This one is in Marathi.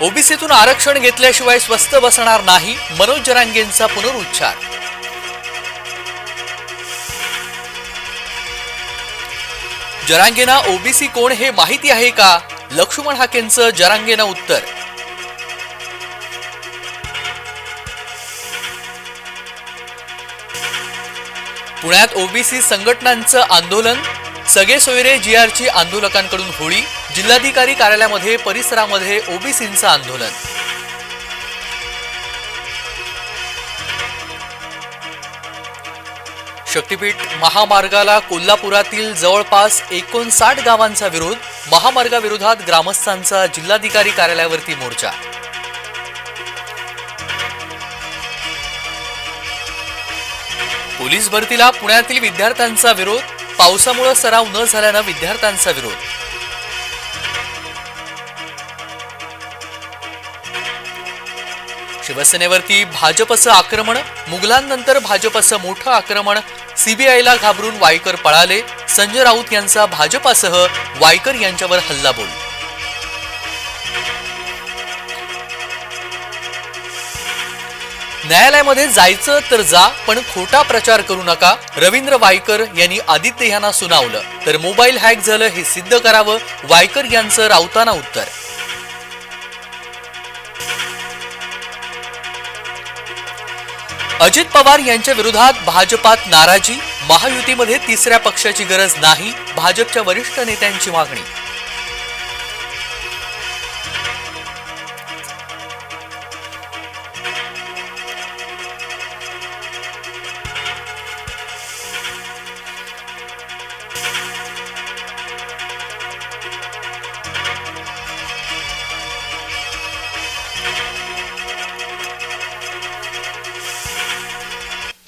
ओबीसीतून आरक्षण घेतल्याशिवाय स्वस्त बसणार नाही मनोज जरांगेंचा पुनरुच्चार. जरांगेना ओबीसी कोण हे माहिती आहे का? लक्ष्मण हाकेंचं जरांगेना उत्तर. पुण्यात ओबीसी संघटनांचं आंदोलन सगळे सोयरे जीआरची आंदोलकांकडून होळी जिल्हाधिकारी कार्यालयामध्ये परिसरामध्ये ओबीसींचं आंदोलन. शक्तीपीठ महामार्गाला कोल्हापुरातील जवळपास एकोणसाठ गावांचा विरोध महामार्गाविरोधात ग्रामस्थांचा जिल्हाधिकारी कार्यालयावरती मोर्चा. पोलीस भरतीला पुण्यातील विद्यार्थ्यांचा विरोध पावसामुळे सराव न झाल्यानं विद्यार्थ्यांचा विरोध. शिवसेनेवरती भाजपचं आक्रमण मुघलांनंतर भाजपचं मोठं आक्रमण सीबीआयला घाबरून वायकर पळाले संजय राऊत यांचा भाजपासह वायकर यांच्यावर हल्ला बोल. न्यायालयामध्ये जायचं तर जा पण खोटा प्रचार करू नका रवींद्र वायकर यांनी आदित्य यांना सुनावलं. तर मोबाईल हॅक झालं हे सिद्ध करावं वायकर यांचं राऊताना उत्तर. अजित पवार यांच्या विरोधात भाजपात नाराजी महायुतीमध्ये तिसऱ्या पक्षाची गरज नाही भाजपच्या वरिष्ठ नेत्यांची मागणी.